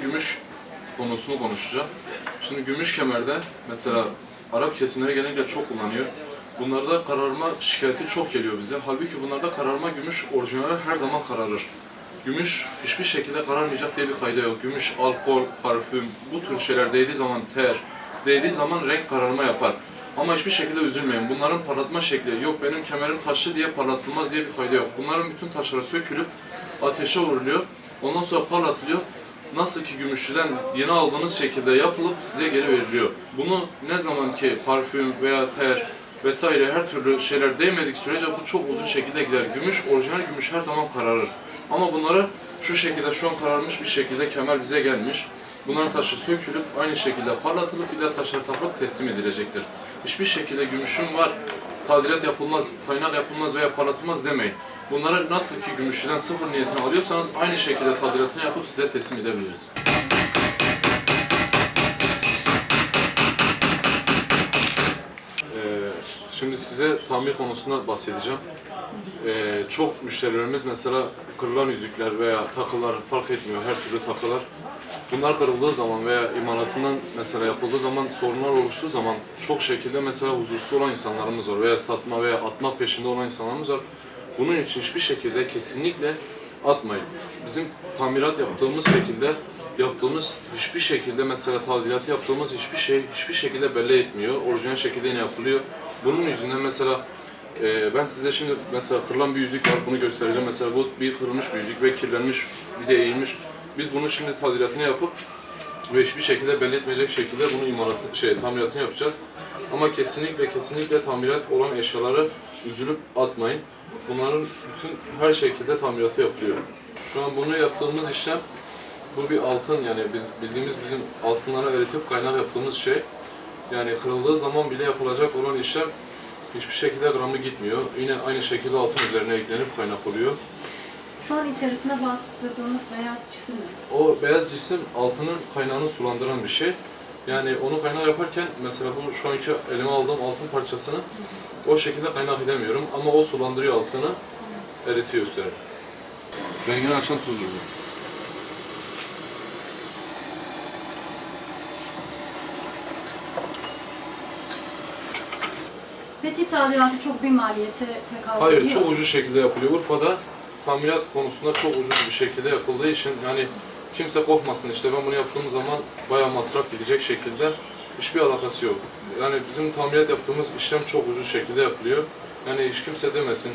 gümüş konusunu konuşacağım. Şimdi gümüş kemerde mesela Arap kesimleri genellikle çok kullanıyor. Bunlarda kararma şikayeti çok geliyor bize. Halbuki bunlarda kararma gümüş orijinali her zaman kararır. Gümüş hiçbir şekilde kararmayacak diye bir kayda yok. Gümüş, alkol, parfüm, bu tür şeyler değdiği zaman ter, değdiği zaman renk kararma yapar. Ama hiçbir şekilde üzülmeyin. Bunların parlatma şekli yok benim kemerim taşlı diye parlatılmaz diye bir kayda yok. Bunların bütün taşları sökülüp ateşe vuruluyor. Ondan sonra parlatılıyor. Nasıl ki gümüşçüden yeni aldığınız şekilde yapılıp size geri veriliyor. Bunu ne zaman ki parfüm veya ter vesaire her türlü şeyler değmedik sürece bu çok uzun şekilde gider. Gümüş, orijinal gümüş her zaman kararır. Ama bunları şu şekilde şu an kararmış bir şekilde kemer bize gelmiş. Bunların taşı sökülüp aynı şekilde parlatılıp bir daha taşlar takılıp teslim edilecektir. Hiçbir şekilde gümüşüm var, tadilat yapılmaz, kaynak yapılmaz veya parlatılmaz demeyin. Bunları nasıl ki gümüşçüden sıfır niyetini alıyorsanız aynı şekilde tadilatını yapıp size teslim edebiliriz. Ee, Şimdi size tamir konusunda bahsedeceğim. Ee, çok müşterilerimiz mesela kırılan yüzükler veya takılar fark etmiyor her türlü takılar. Bunlar kırıldığı zaman veya imalatından mesela yapıldığı zaman sorunlar oluştuğu zaman çok şekilde mesela huzursuz olan insanlarımız var veya satma veya atmak peşinde olan insanlarımız var. Bunun için hiçbir şekilde kesinlikle atmayın. Bizim tamirat yaptığımız şekilde yaptığımız hiçbir şekilde mesela tadilatı yaptığımız hiçbir şey hiçbir şekilde belli etmiyor. Orijinal şekilde yine yapılıyor. Bunun yüzünden mesela e, ben size şimdi mesela kırılan bir yüzük var bunu göstereceğim. Mesela bu bir kırılmış bir yüzük ve kirlenmiş bir de eğilmiş. Biz bunu şimdi tadilatını yapıp ve hiçbir şekilde belli etmeyecek şekilde bunu imalatı, şey, tamiratını yapacağız. Ama kesinlikle kesinlikle tamirat olan eşyaları üzülüp atmayın. Bunların bütün her şekilde tamiratı yapılıyor. Şu an bunu yaptığımız işlem bu bir altın yani bil- bildiğimiz bizim altınlara eritip kaynak yaptığımız şey. Yani kırıldığı zaman bile yapılacak olan işlem hiçbir şekilde gramı gitmiyor. Yine aynı şekilde altın üzerine eklenip kaynak oluyor. Şu an içerisine bastırdığımız beyaz cisim mi? O beyaz cisim altının kaynağını sulandıran bir şey. Yani onu kaynak yaparken mesela bu şu anki elime aldığım altın parçasını o şekilde kaynak edemiyorum ama o sulandırıyor altını, eritiyor üstüne. Rengini açan tuz ürünü. Peki tadilatı çok bir maliyete tekabül Hayır, ediyor. çok ucuz şekilde yapılıyor. Urfa'da tamirat konusunda çok ucuz bir şekilde yapıldığı için yani kimse korkmasın işte ben bunu yaptığım zaman bayağı masraf gidecek şekilde hiçbir alakası yok. Yani bizim tamirat yaptığımız işlem çok ucuz şekilde yapılıyor. Yani hiç kimse demesin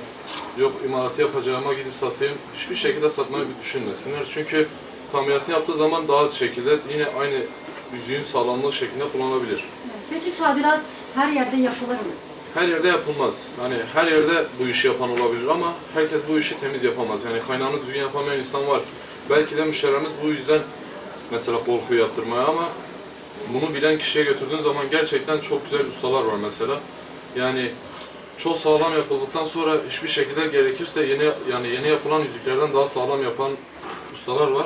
yok imalatı yapacağıma gidip satayım. Hiçbir şekilde satmayı bir düşünmesinler. Çünkü tamiratı yaptığı zaman daha şekilde yine aynı yüzüğün sağlamlığı şeklinde kullanılabilir. Peki tadilat her yerde yapılır mı? Her yerde yapılmaz. Yani her yerde bu işi yapan olabilir ama herkes bu işi temiz yapamaz. Yani kaynağını düzgün yapamayan insan var. Belki de müşterilerimiz bu yüzden mesela korkuyor yaptırmaya ama bunu bilen kişiye götürdüğün zaman gerçekten çok güzel ustalar var mesela. Yani çok sağlam yapıldıktan sonra hiçbir şekilde gerekirse yeni yani yeni yapılan yüzüklerden daha sağlam yapan ustalar var.